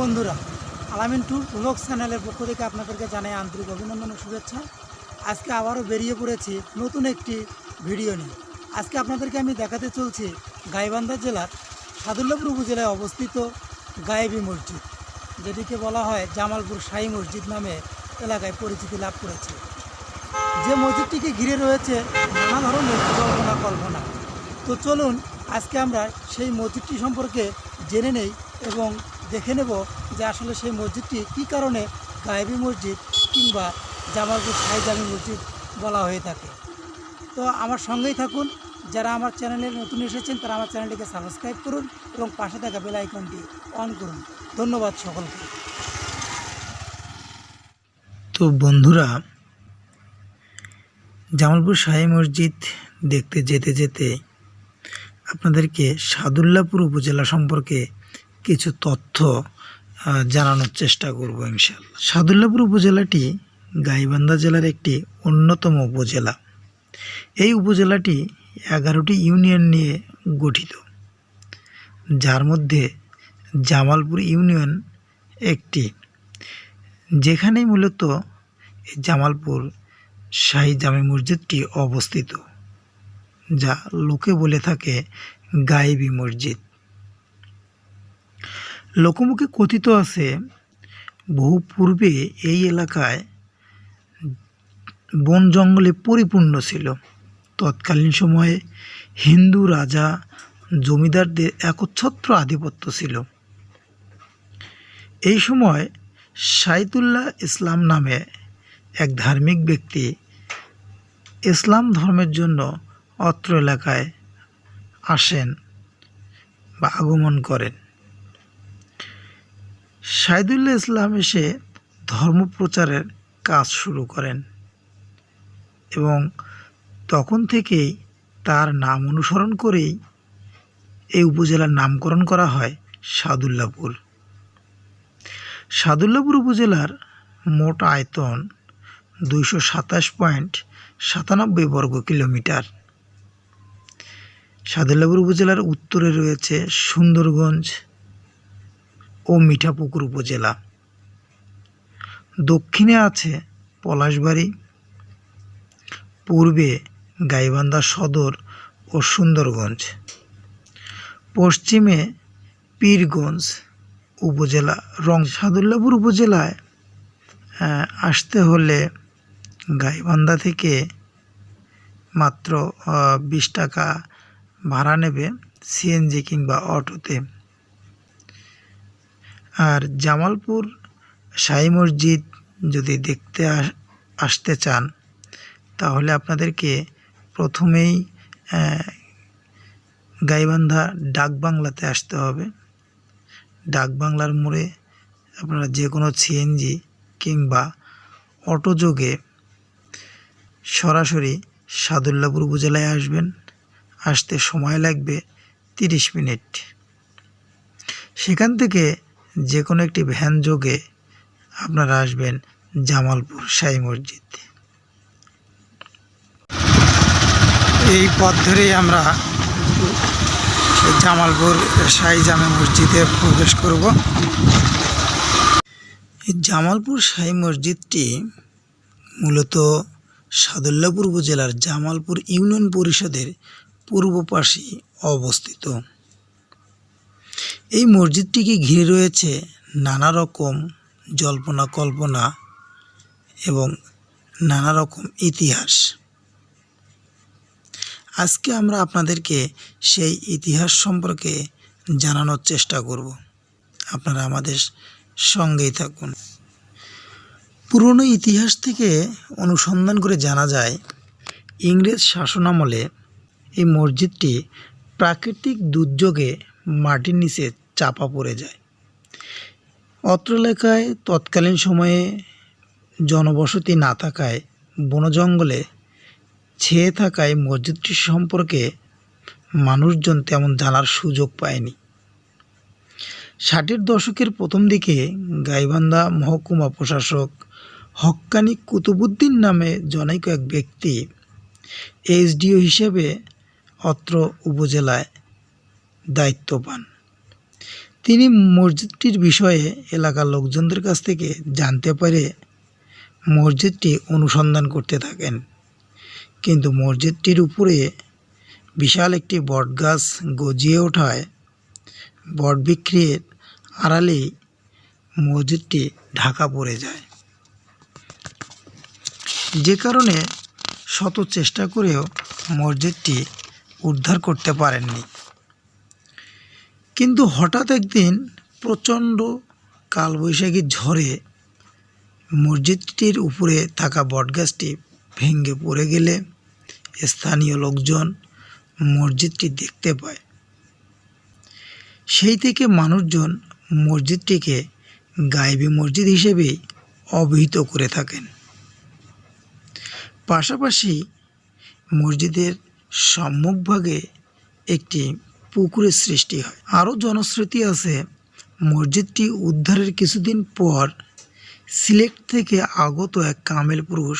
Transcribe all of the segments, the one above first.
বন্ধুরা, আলামিন tour blog চ্যানেলের পক্ষ থেকে আপনাদেরকে জানাই আন্তরিক অভিনন্দন ও শুভেচ্ছা। আজকে আবারও বেরিয়ে পড়েছি নতুন একটি ভিডিও নিয়ে। আজকে আপনাদেরকে আমি দেখাতে চলছি গাইবান্ধা জেলার সাদুল্লাপুর উপজেলায় অবস্থিত গায়েবী মসজিদ, যেটিকে বলা হয় জামালপুর শাহী মসজিদ নামে এলাকায় পরিচিতি লাভ করেছে। যে মসজিদটিকে ঘিরে রয়েছে নানা ধরনের কল্পনা কল্পনা। তো চলুন আজকে আমরা সেই মসজিদটি সম্পর্কে জেনে নেই এবং দেখে নেব যে আসলে সেই মসজিদটি কী কারণে গায়েবী মসজিদ কিংবা জামালপুর শাহী জামি মসজিদ বলা হয়ে থাকে। তো আমার সঙ্গেই থাকুন, যারা আমার চ্যানেলে নতুন এসেছেন তারা আমার চ্যানেলটিকে সাবস্ক্রাইব করুন এবং পাশে থাকা বেল আইকনটি অন করুন। ধন্যবাদ সকলকে। তো বন্ধুরা, জামালপুর শাহী মসজিদ দেখতে যেতে যেতে আপনাদেরকে সাদুল্লাপুর উপজেলা সম্পর্কে কিছু তথ্য জানানোর চেষ্টা করব ইনশাল্লাহ সাদুল্লাপুর উপজেলাটি গাইবান্ধা জেলার একটি অন্যতম উপজেলা। এই উপজেলাটি এগারোটি ইউনিয়ন নিয়ে গঠিত। যার মধ্যে জামালপুর ইউনিয়ন একটি। যেখানেই মূলত জামালপুর শাহী জামে মসজিদটি অবস্থিত, যা লোকে বলে থাকে গায়েবী মসজিদ। লোকমুখে কথিত আছে, বহু পূর্বে এই এলাকায় বন জঙ্গলে পরিপূর্ণ ছিল। তৎকালীন সময়ে হিন্দু রাজা জমিদারদের একচ্ছত্র আধিপত্য ছিল। এই সময় সাইতুল্লাহ ইসলাম নামে এক ধার্মিক ব্যক্তি ইসলাম ধর্মের জন্য অত্র এলাকায় আসেন বা আগমন করেন। সাইদুল্লাহ ইসলাম এসে ধর্ম প্রচারের কাজ শুরু করেন এবং তখন থেকেই তার নাম অনুসরণ করেই এই উপজেলার নামকরণ করা হয় সাদুল্লাপুর। সাদুল্লাপুর উপজেলার মোট আয়তন দুইশো সাতাশ পয়েন্ট সাতানব্বই বর্গ কিলোমিটার। সাদুল্লাপুর উপজেলার উত্তরে রয়েছে সুন্দরগঞ্জ ও মিঠাপুকুর উপজেলা। দক্ষিণে আছে পলাশবাড়ি, পূর্বে গাইবান্ধা সদর ও সুন্দরগঞ্জ। পশ্চিমে পীরগঞ্জ উপজেলা, রং সাদুল্লাপুর উপজেলায় আসতে হলে গাইবান্ধা থেকে মাত্র বিশ টাকা ভাড়া নেবে সিএনজি কিংবা অটোতে। আর জামালপুর শাহী মসজিদ যদি দেখতে আসতে চান, তাহলে আপনাদেরকে প্রথমেই গাইবান্ধা ডাকবাংলাতে আসতে হবে। ডাকবাংলার মোড়ে আপনারা যে কোনো সিএনজি কিংবা অটো যোগে সরাসরি সাদুল্লাপুর উপজেলায় আসবেন। আসতে সময় লাগবে তিরিশ মিনিট। সেখান থেকে যে কোনো একটি ভ্যান যোগে আপনারা আসবেন জামালপুর সাই মসজিদ। এই পথ ধরেই আমরা জামালপুর সাই জামে মসজিদে প্রবেশ করব। জামালপুর সাই মসজিদটি মূলত সাদুল্লাপুর উপজেলার জামালপুর ইউনিয়ন পরিষদের পূর্ব পাশে অবস্থিত। এই মসজিদটিকে ঘিরে রয়েছে নানা রকম জল্পনা কল্পনা এবং নানা রকম ইতিহাস? আজকে আমরা আপনাদেরকে সেই ইতিহাস সম্পর্কে জানানোর চেষ্টা করব। আপনারা আমাদের সঙ্গেই থাকুন। পুরনো ইতিহাস থেকে অনুসন্ধান করে জানা যায়, ইংরেজ শাসনামলে এই মসজিদটি প্রাকৃতিক দুর্যোগে মাটির নিচে চাপা পড়ে যায়। অত্র এলাকায় তৎকালীন সময়ে জনবসতি না থাকায় বন জঙ্গলে ছেয়ে থাকায় মসজিদটি সম্পর্কে মানুষজন তেমন জানার সুযোগ পায়নি। ষাটের দশকের প্রথম দিকে গাইবান্ধা মহকুমা প্রশাসক হক্কানি কুতুবুদ্দিন নামে জনৈক এক ব্যক্তি, এইচডিও হিসেবে অত্র উপজেলায় দায়িত্ব পান তিনি মসজিদটির বিষয়ে এলাকার লোকজনদের কাছ থেকে জানতে পারে মসজিদটি অনুসন্ধান করতে থাকেন। কিন্তু মসজিদটির উপরে বিশাল একটি বটগাছ গজিয়ে ওঠায়। বট বিক্রির আড়ালেই মসজিদটি ঢাকা পড়ে যায়। যে কারণে শত চেষ্টা করেও মসজিদটি উদ্ধার করতে পারেননি। কিন্তু হঠাৎ একদিন প্রচণ্ড কালবৈশাখী ঝড়ে মসজিদটির উপরে থাকা বটগাছটি ভেঙে পড়ে গেলে স্থানীয় লোকজন মসজিদটি দেখতে পায়। সেই থেকে মানুষজন মসজিদটিকে গায়েবী মসজিদ হিসেবেই অবহিত করে থাকেন। পাশাপাশি মসজিদের সম্মুখভাগে একটি পুকুরের সৃষ্টি হয়। আরও জনশ্রুতি আছে, মসজিদটি উদ্ধারের কিছুদিন পর সিলেট থেকে আগত এক কামেল পুরুষ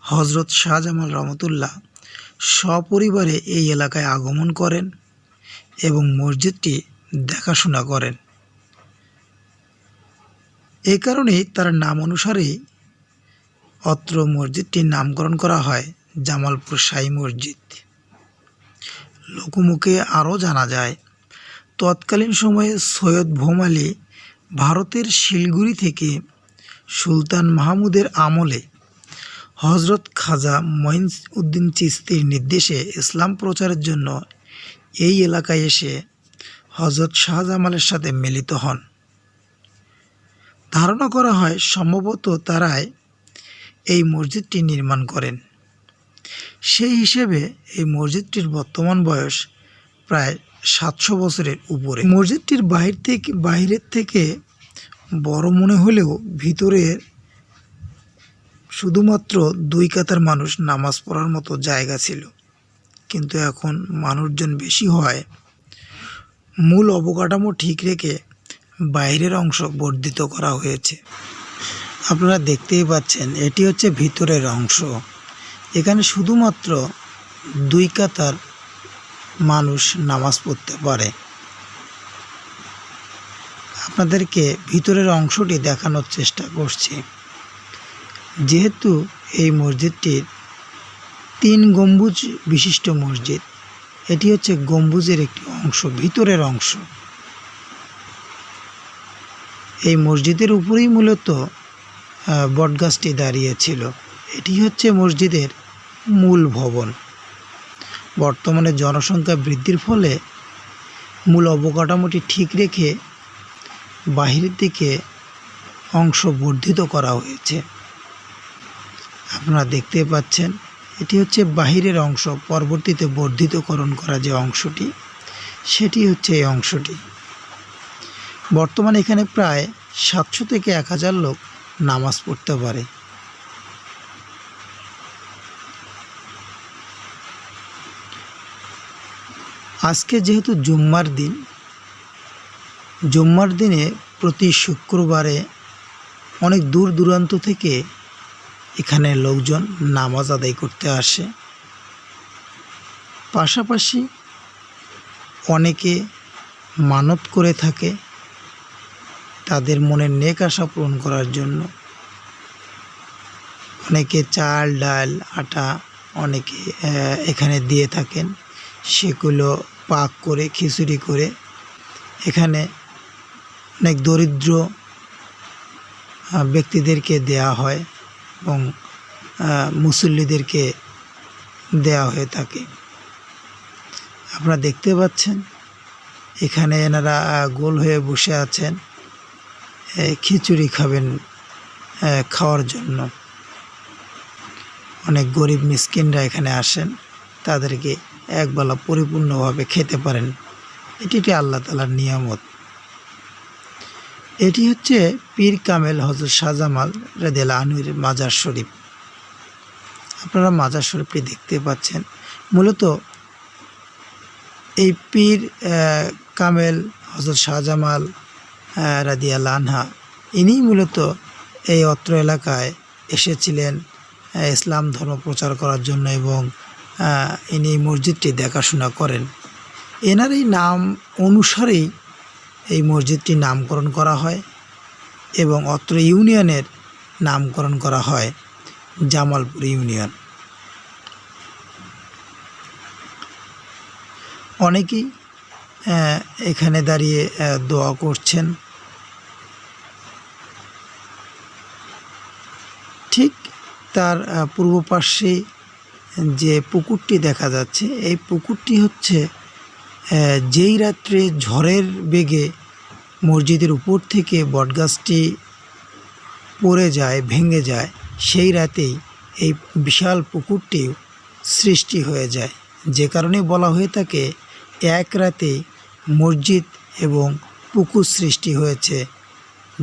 হজরত শাহজামাল রহমতুল্লাহ, সপরিবারে এই এলাকায় আগমন করেন এবং মসজিদটি দেখাশোনা করেন। এ কারণেই তার নাম অনুসারেই অত্র মসজিদটির নামকরণ করা হয় জামালপুর সাই মসজিদ। লোকমুখে আরও জানা যায়। তৎকালীন সময়ে সৈয়দ ভোমালি ভারতের শিলগুড়ি থেকে সুলতান মাহমুদের আমলে হজরত খাজা মঈন উদ্দিন চিস্তির নির্দেশে ইসলাম প্রচারের জন্য এই এলাকায় এসে হজরত শাহজামালের সাথে মিলিত হন। ধারণা করা হয়, সম্ভবত তারাই এই মসজিদটি নির্মাণ করেন। সেই হিসেবে এই মসজিদটির বর্তমান বয়স প্রায় সাতশো বছরের উপরে। মসজিদটির বাহির থেকে বাইরের থেকে বড় মনে হলেও ভিতরে শুধুমাত্র দুই কাতার মানুষ নামাজ পড়ার মতো জায়গা ছিল। কিন্তু এখন মানুষজন বেশি হয়। মূল অবকাঠামো ঠিক রেখে বাইরের অংশ বর্ধিত করা হয়েছে। আপনারা দেখতেই পাচ্ছেন, এটি হচ্ছে ভিতরের অংশ। এখানে শুধুমাত্র দুই কাতার মানুষ নামাজ পড়তে পারে। আপনাদেরকে ভিতরের অংশটি দেখানোর চেষ্টা করছি। যেহেতু এই মসজিদটির তিন গম্বুজ বিশিষ্ট মসজিদ, এটি হচ্ছে গম্বুজের একটি অংশ, ভিতরের অংশ। এই মসজিদের উপরেই মূলত বটগাছটি দাঁড়িয়েছিল এটি হচ্ছে মসজিদের মূল ভবন বর্তমানে জনসংখ্যা বৃদ্ধির ফলে মূল অবকাঠামোটি ঠিক রেখে বাহিরের দিকে অংশ বর্ধিত করা হয়েছে। আপনারা দেখতে পাচ্ছেন, এটি হচ্ছে বাহিরের অংশ। পরবর্তীতে বর্ধিতকরণ করা যে অংশটি, সেটি হচ্ছে এই অংশটি। বর্তমানে এখানে প্রায় সাতশো থেকে এক হাজার লোক নামাজ পড়তে পারে। আজকে যেহেতু জুম্মার দিন, জুম্মার দিনে প্রতি শুক্রবারে অনেক দূর দূরান্ত থেকে এখানে লোকজন নামাজ আদায় করতে আসে। পাশাপাশি অনেকে মানত করে থাকে তাদের মনের নেক আশা পূরণ করার জন্য। অনেকে চাল, ডাল, আটা অনেকে এখানে দিয়ে থাকেন। সেগুলো পাক করে, খিচুড়ি করে। এখানে অনেক দরিদ্র ব্যক্তিদেরকে দেয়া হয় এবং মুসল্লিদেরকে দেয়া হয়ে থাকে। আপনারা দেখতে পাচ্ছেন, এখানে এনারা গোল হয়ে বসে আছেন খিচুড়ি খাবেন খাওয়ার জন্য। অনেক গরিব মিসকিনরা এখানে আসেন, তাদেরকে একবেলা পরিপূর্ণভাবে খেতে পারেন। এটি আল্লাহ তালার নিয়ামত। এটি হচ্ছে পীর কামেল হজরত শাহজামাল রেদেল আনুর মাজার শরীফ। আপনারা মাজার শরীফটি দেখতে পাচ্ছেন। মূলত এই পীর কামেল হজরত শাহজামাল রাদিয়াল আনহা ইনি মূলত এই অত্র এলাকায় এসেছিলেন ইসলাম ধর্ম প্রচার করার জন্য এবং ইনি এই মসজিদটি দেখাশোনা করেন। এনার এই নাম অনুসারেই এই মসজিদটির নামকরণ করা হয় এবং অত্র ইউনিয়নের নামকরণ করা হয় জামালপুর ইউনিয়ন। অনেকেই এখানে দাঁড়িয়ে দোয়া করছেন। ঠিক তার পূর্ব পার্শ্বে যে পুকুরটি দেখা যাচ্ছে, এই পুকুরটি হচ্ছে যেই রাত্রে ঝড়ের বেগে মসজিদের উপর থেকে বটগাছটি পড়ে যায়, ভেঙে যায়, সেই রাতেই এই বিশাল পুকুরটি সৃষ্টি হয়ে যায়। যে কারণে বলা হয়ে থাকে, এক রাতেই মসজিদ এবং পুকুর সৃষ্টি হয়েছে।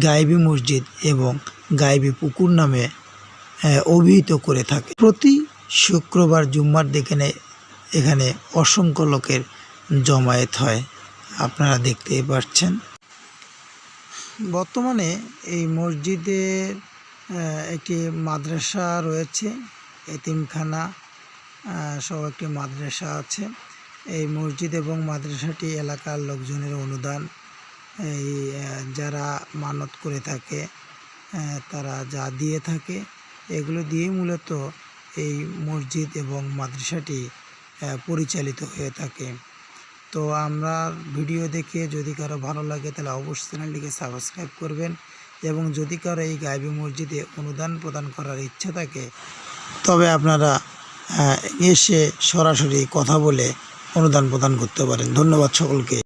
গায়েবী মসজিদ এবং গায়েবী পুকুর নামে অভিহিত করে থাকে। প্রতি শুক্রবার জুম্মার দিকে এখানে অসংখ্য লোকের জমায়েত হয়। আপনারা দেখতেই পাচ্ছেন। বর্তমানে এই মসজিদের একটি মাদ্রাসা রয়েছে, এতিমখানা সহ একটি মাদ্রাসা আছে। এই মসজিদ এবং মাদ্রাসাটি এলাকার লোকজনের অনুদান। এই যারা মানত করে থাকে তারা যা দিয়ে থাকে, এগুলো দিয়ে মূলত এই মসজিদ এবং মাদ্রাসাটি পরিচালিত হয়ে থাকে। তো আমরা ভিডিও দেখে যদি কারও ভালো লাগে, তাহলে অবশ্যই চ্যানেলটিকে সাবস্ক্রাইব করবেন এবং যদি কারও এই গাইবী মসজিদে অনুদান প্রদান করার ইচ্ছা থাকে, তবে আপনারা এসে সরাসরি কথা বলে অনুদান প্রদান করতে পারেন। ধন্যবাদ সকলকে।